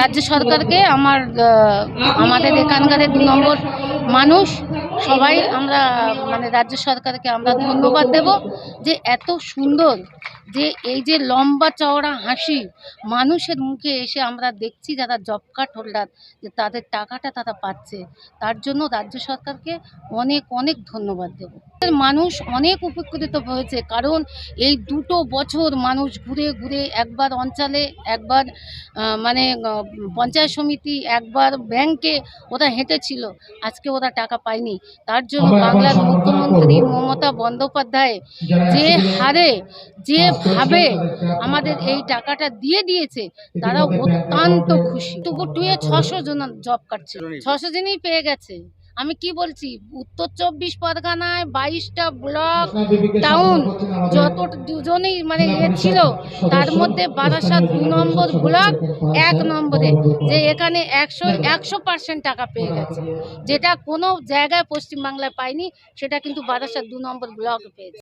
রাজ্য সরকারকে আমার আমাদের এখানকার দু নম্বর মানুষ। সবাই আমরা মানে রাজ্য সরকারকে আমরা ধন্যবাদ দেব যে এত সুন্দর যে এই যে লম্বা চওড়া হাসি মানুষের মুখে এসে আমরা দেখছি যারা জব কার্ড হোল্ডার যে তাদের টাকাটা তারা পাচ্ছে। তার জন্য রাজ্য সরকারকে অনেক অনেক ধন্যবাদ দেব। মানুষ অনেক উপকৃত হয়েছে কারণ এই দুটো বছর মানুষ ঘুরে ঘুরে একবার অঞ্চলে একবার মানে পঞ্চায়েত সমিতি একবার ব্যাংকে ওরা হেঁটেছিল আজকে ওরা টাকা পায়নি। তার জন্য বাংলার মুখ্যমন্ত্রী মমতা বন্দ্যোপাধ্যায় যে হারে যেভাবে আমাদের এই টাকাটা দিয়ে দিয়েছে তারা অত্যন্ত খুশি। তবু টুয়ে ছশো জন জব কাটছে ছশো জনই পেয়ে গেছে। আমি কি বলছি? উত্তর চব্বিশ পরগনায় বাইশটা ব্লক টাউন যত দুজনেই মানে এ ছিল তার মধ্যে বারাসাত দু নম্বর ব্লক এক নম্বরে যে এখানে একশো একশো পার্সেন্ট টাকা পেয়ে গেছে। যেটা কোনো জায়গায় পশ্চিমবাংলায় পায়নি সেটা কিন্তু বারাসাত দু নম্বর ব্লক পেয়েছে।